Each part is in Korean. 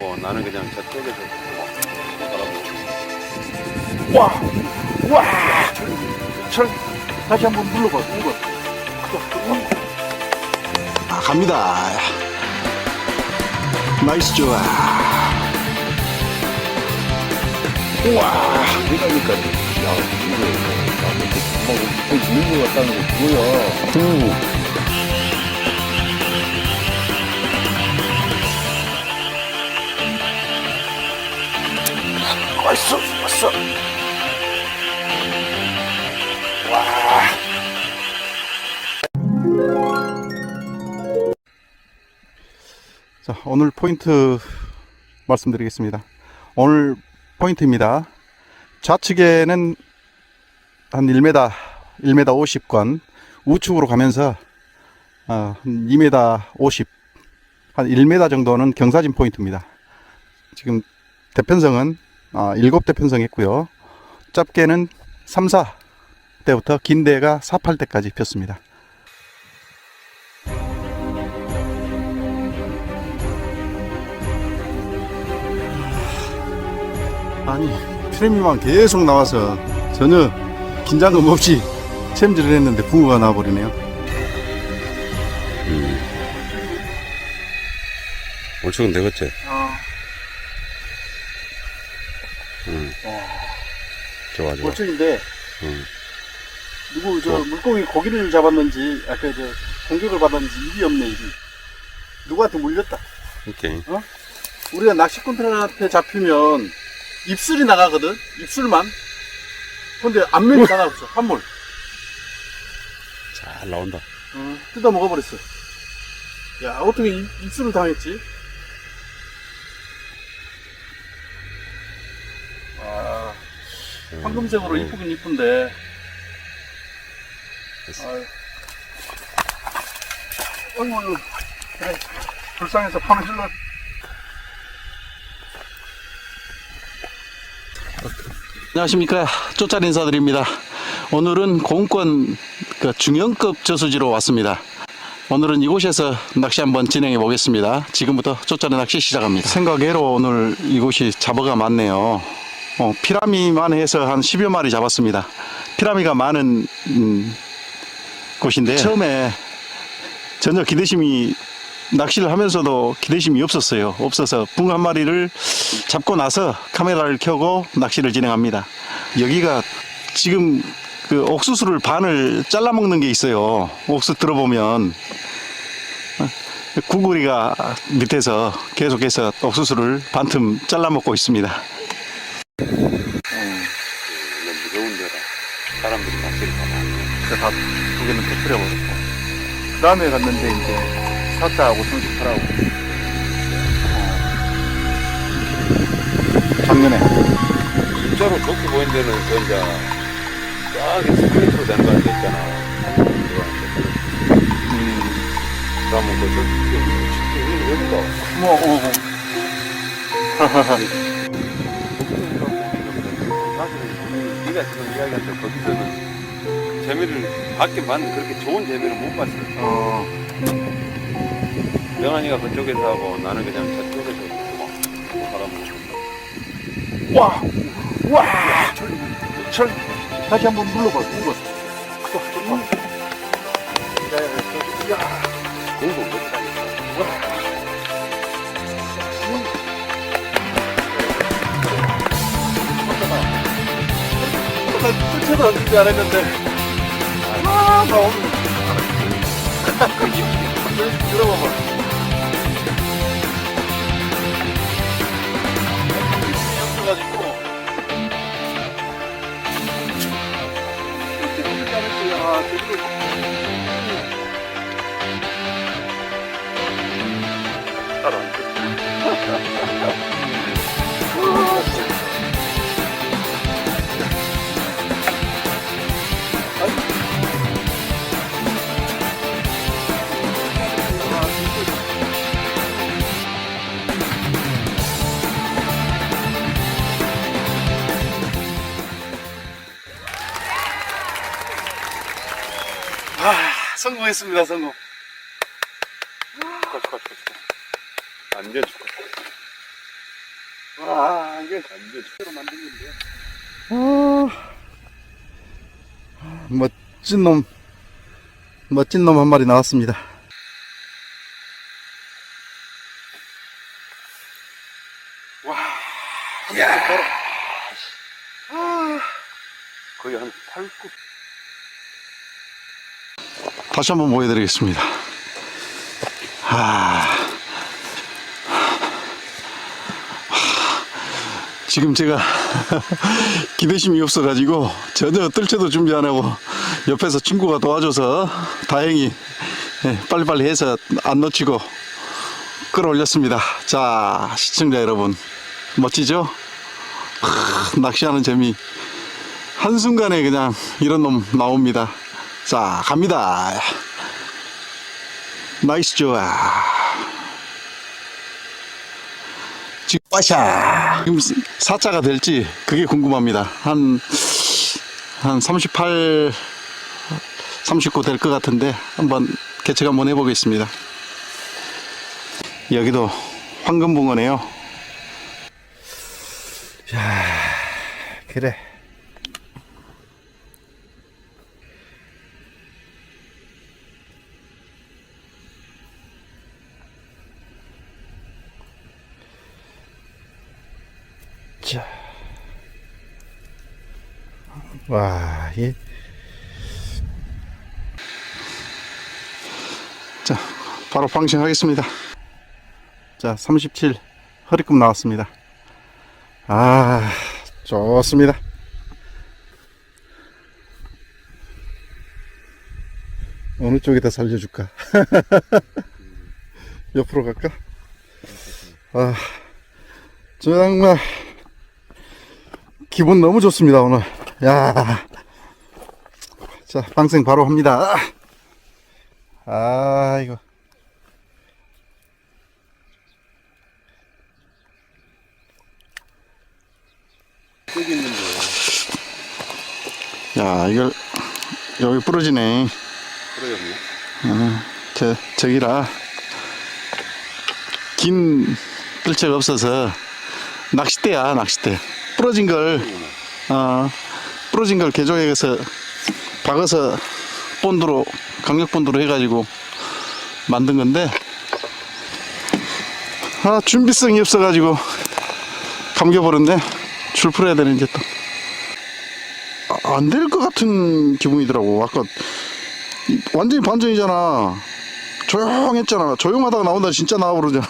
어, 나는 그냥 저쪽에서 와! 와! 철, 다시 한번 눌러봐, 눌러. 아, 갑니다. 나이스 좋아. 우와! 그러니까, 야, 이거, 야, 이렇게 막 거의 있는 것 같다는 게 그거야. 왔어, 왔어. 자, 오늘 포인트 말씀드리겠습니다. 오늘 포인트입니다. 좌측에는 한 1m, 1m 50권, 우측으로 가면서 어, 한 2m 50, 한 1m 정도는 경사진 포인트입니다. 지금 대편성은 어, 7대편성 했고요. 짧게는 3, 4대부터 긴 데가 4, 8대까지 폈습니다. 아니 프레미만 계속 나와서 전혀 긴장감 없이 챔질을 했는데 붕어가 나와버리네요 올쭉은 되겠지? 어, 응. 와, 좋아, 좋아. 멋쩍인데, 응. 누구 저 어. 물고기 고기를 잡았는지, 아까 저 공격을 받았는지 입이 없네, 입이. 누구한테 물렸다. 오케이. 우리가 낚시꾼들한테 잡히면 입술이 나가거든? 입술만. 근데 앞면이 다 나갔어, 한물. 잘 나온다. 어, 뜯어 먹어버렸어. 야, 어떻게 입, 입술을 당했지? 아, 음. 황금색으로 음. 이쁘긴 이쁜데. 어이구, 어이구. 그래. 불쌍해서 파는 힐러. 안녕하십니까. 쪼짤 인사드립니다. 오늘은 공권 그 중형급 저수지로 왔습니다. 오늘은 이곳에서 낚시 한번 진행해 보겠습니다. 지금부터 쪼짤의 낚시 시작합니다. 생각외로 오늘 이곳이 잡어가 많네요. 어, 피라미만 해서 한 10여 마리 잡았습니다. 피라미가 많은 음, 곳인데 처음에 전혀 기대심이 낚시를 하면서도 기대심이 없었어요. 없어서 붕 한 마리를 잡고 나서 카메라를 켜고 낚시를 진행합니다. 여기가 지금 그 옥수수를 반을 잘라 먹는 게 있어요. 옥수 들어보면 구구리가 밑에서 계속해서 옥수수를 반틈 잘라 먹고 있습니다. 원래 무서운 데라 다 많이 해. 그래서 다 두 개는 터뜨려버렸고. 그 다음에 갔는데, 이제, 사자하고 성식하라고. 어. 작년에. 진짜로 좋게 보이는 데는 그 이제 쫙 스크린으로 되는 거 같아 있잖아. 한번 들어왔는데. 음, 그러면 그 저, 여기, 여기가. 뭐, 어, 어. 사실은 네가 지금 이야기한 대 거기서는 재미를 받긴 봤는데 그렇게 좋은 재미를 못 봤어. 어. 명환이가 그쪽에서 하고 나는 그냥 저쪽에서 막 바라보고. 와! 와! 철, 철, 다시 한번 눌러봐, 눌러. 공도 못 하니까. 나 출처도 안 준비 안 했는데. 아, 나 오늘. 들어봐봐. 없어가지고. 이렇게 들지 않을 거야. 제대로. 따라. 성공했습니다, 성공. 축하, 축하, 축하. 축하. 완전 축하. 아, 이게 완전 제대로 만든 건데. 아, 멋진 놈, 멋진 놈 한 마리 나왔습니다. 거의 한 8급. 다시 한번 보여드리겠습니다. 아, 지금 제가 기대심이 없어가지고 전혀 뜰채도 준비 안 하고 옆에서 친구가 도와줘서 다행히 예, 빨리빨리 해서 안 놓치고 끌어올렸습니다. 자, 시청자 여러분, 멋지죠? 크, 낚시하는 재미. 한순간에 그냥 이런 놈 나옵니다. 자, 갑니다. 나이스 좋아. 지금 빠샤. 지금 4자가 될지 그게 궁금합니다. 한, 한 38, 39 될 것 같은데 한번 개척 한번 해보겠습니다. 여기도 황금붕어네요. 그래. 자. 와, 예. 자, 바로 방생하겠습니다. 자, 37 허리급 나왔습니다. 아, 좋습니다. 어느 쪽에다 살려줄까? 옆으로 갈까? 아, 정말 기분 너무 좋습니다 오늘. 야, 자 방생 바로 합니다. 아, 이거. 야, 이걸 여기 부러지네. 그래요. 어, 저, 저기라 긴 뜰채가 없어서 낚싯대야 낚싯대 부러진 걸 어, 부러진 걸 개조해서 박아서 본드로 강력 본드로 해가지고 만든 건데 아 준비성이 없어가지고 감겨버렸네 줄 풀어야 되는 이제 또안 될 것 같은 기분이더라고 아까 이- 완전히 반전이잖아. 조용했잖아. 조용하다가 나온다 진짜 나와버리잖아.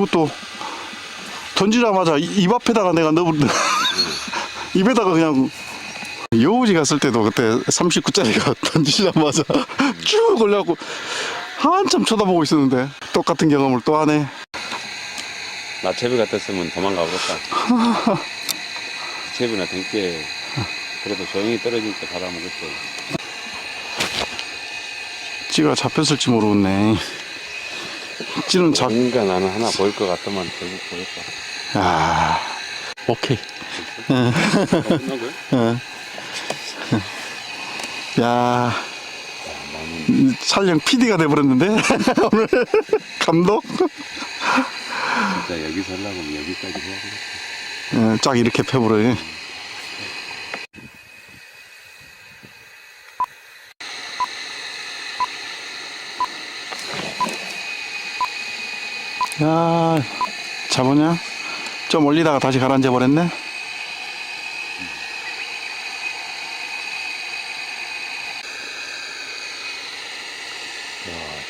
와, 그것도 던지자마자 이- 입 앞에다가 내가 넣어버린다. 입에다가 그냥 여우지 갔을 때도 그때 39짜리가 던지자마자 쭉 올려갖고 한참 쳐다보고 있었는데 똑같은 경험을 또 하네. 나 채비 같았으면 도망가 버렸다. 채비나 댕게 그래도 조용히 떨어지니까 받아먹었지. 찌가 잡혔을지 모르겠네. 찌는 잡, 뭔가 나는 하나 보일 것 같더만 결국 보였다. 야 오케이. 어? 어. 야, 촬영 PD가 돼버렸는데 오늘 감독 진짜 여기서 하려면 여기까지 해야 되겠다. 어, 쫙 이렇게 펴버려. 야, 잡으냐? 좀 올리다가 다시 가라앉아 버렸네.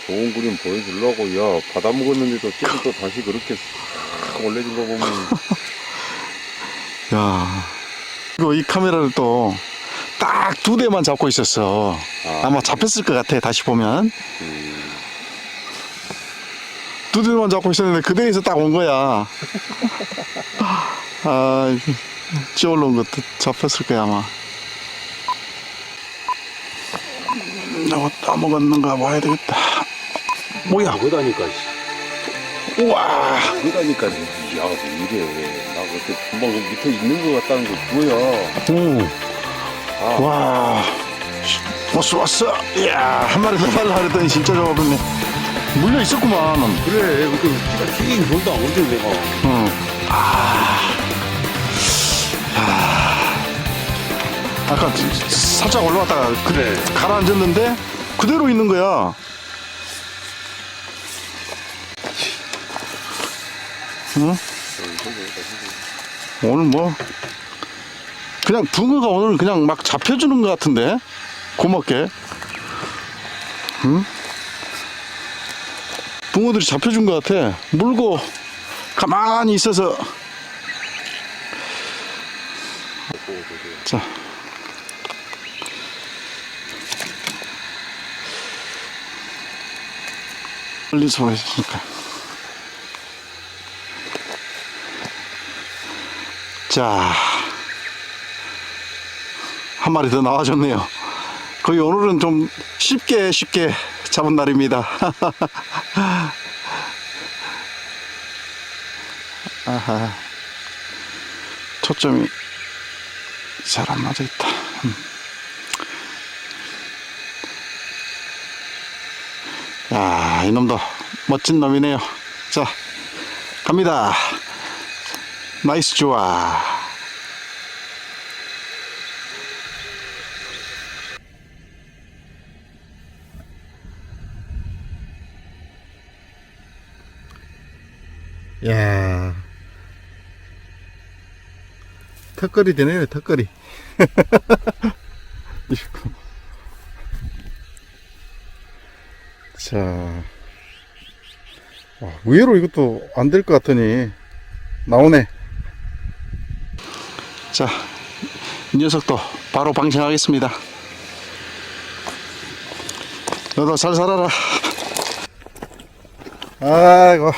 좋은 그림 보여주려고, 야, 받아 먹었는데도 찌를 또 다시 그렇게 싹 올려준 거 보면. 야, 이거 이 카메라를 또 딱 두 대만 잡고 있었어. 아, 아마 잡혔을 것 같아. 다시 보면 음, 두 대만 잡고 있었는데 그 대에서 딱 온 거야. 아, 찌 올라온 것도 잡혔을 거야 아마. 저거 따먹었는가 봐야 되겠다. 뭐야? 그거다니까. 씨. 우와. 그러다니까, 야, 왜 이래. 나 그때 금방 그 밑에 있는 거 같다는 거 뭐야. 오. 아, 와. 왔어 왔어. 이야 한 마리 더 살라 그랬더니 진짜 잡아버렸네. 물려 있었구만. 그래, 그 찌가 튀긴 돌다 엄청 내가. 응. 아. 야. 아까 살짝 올라왔다가 그, 그래. 가라앉았는데 그대로 있는 거야. 응? 오늘 뭐 그냥 붕어가 오늘 그냥 막 잡혀주는 것 같은데 고맙게. 응? 붕어들이 잡혀준 것 같아. 물고 가만히 있어서. 자. 멀리서 보였으니까. 자. 한 마리 더 나와줬네요. 거의 오늘은 좀 쉽게 쉽게 잡은 날입니다. 아하. 초점이 잘 안 맞아 있다. 음. 야, 이놈도 멋진 놈이네요. 자, 갑니다. 나이스 좋아. 야. 턱걸이 되네요, 턱걸이. 자. 와, 의외로 이것도 안 될 것 같더니, 나오네. 자, 이 녀석도 바로 방생하겠습니다. 너도 잘 살아라. 아이고,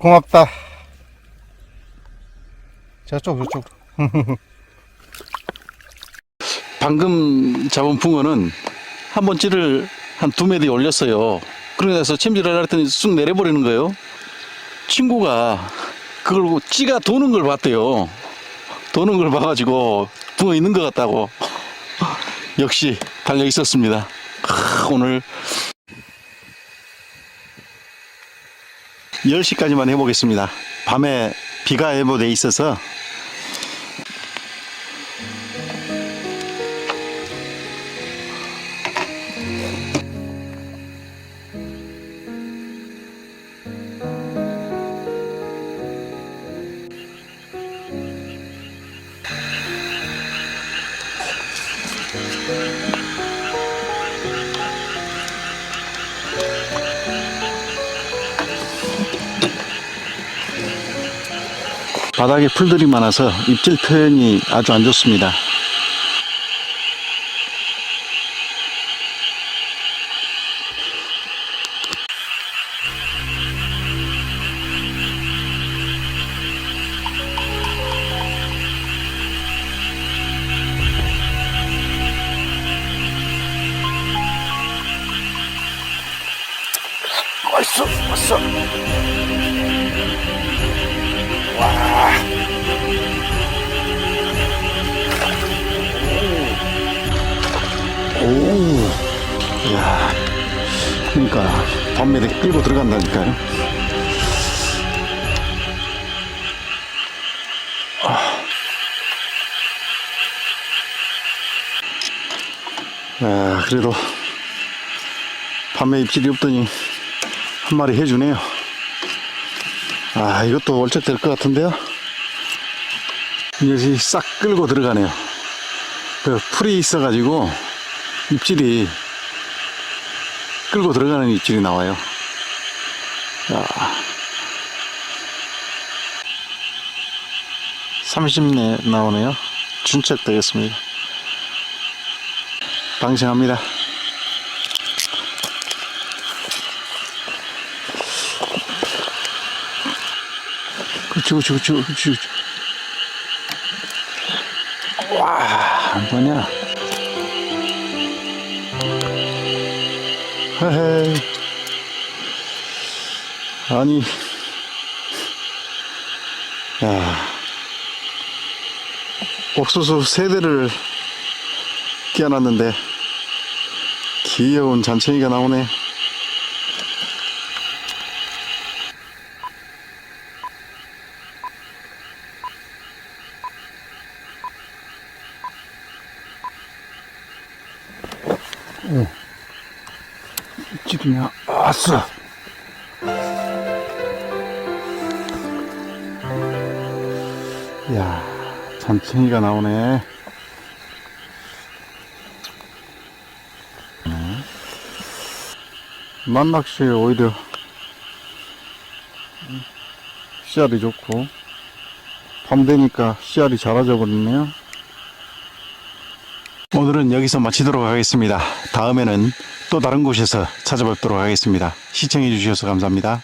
고맙다. 저쪽, 저쪽. 방금 잡은 붕어는 한 번 찌를 한두 매디 올렸어요. 그러면서 챔질을 했더니 쑥 내려버리는 거예요. 친구가 그걸 찌가 도는 걸 봤대요. 도는 걸 봐가지고 붕어 있는 것 같다고. 역시 달려 있었습니다. 크, 오늘 10시까지만 해보겠습니다. 밤에 비가 예보돼 있어서 바닥에 풀들이 많아서 입질 표현이 아주 안 좋습니다. 왔어, 왔어. 오, 야, 그러니까 밤매대 끌고 들어간다니까요. 아, 그래도 밤에 입질이 없더니 한 마리 해주네요. 아, 이것도 월척 될 것 같은데요. 이 녀석이 싹 끌고 들어가네요. 그 풀이 있어가지고 입질이 끌고 들어가는 입질이 나와요. 자, 30내 나오네요. 준척 되겠습니다. 방생합니다. 그렇지, 그렇지, 그렇지, 그렇지. 그렇지. 와, 뭐냐. 헤헤. 아니. 야. 옥수수 세대를 끼워놨는데, 귀여운 잔챙이가 나오네. 입질이냐? 아싸! 야 잔챙이가 나오네. 만낚시에 오히려 씨알이 좋고 밤 되니까 씨알이 자라져 버리네요. 오늘은 여기서 마치도록 하겠습니다. 다음에는 또 다른 곳에서 찾아뵙도록 하겠습니다. 시청해 주셔서 감사합니다.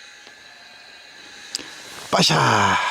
빠샤!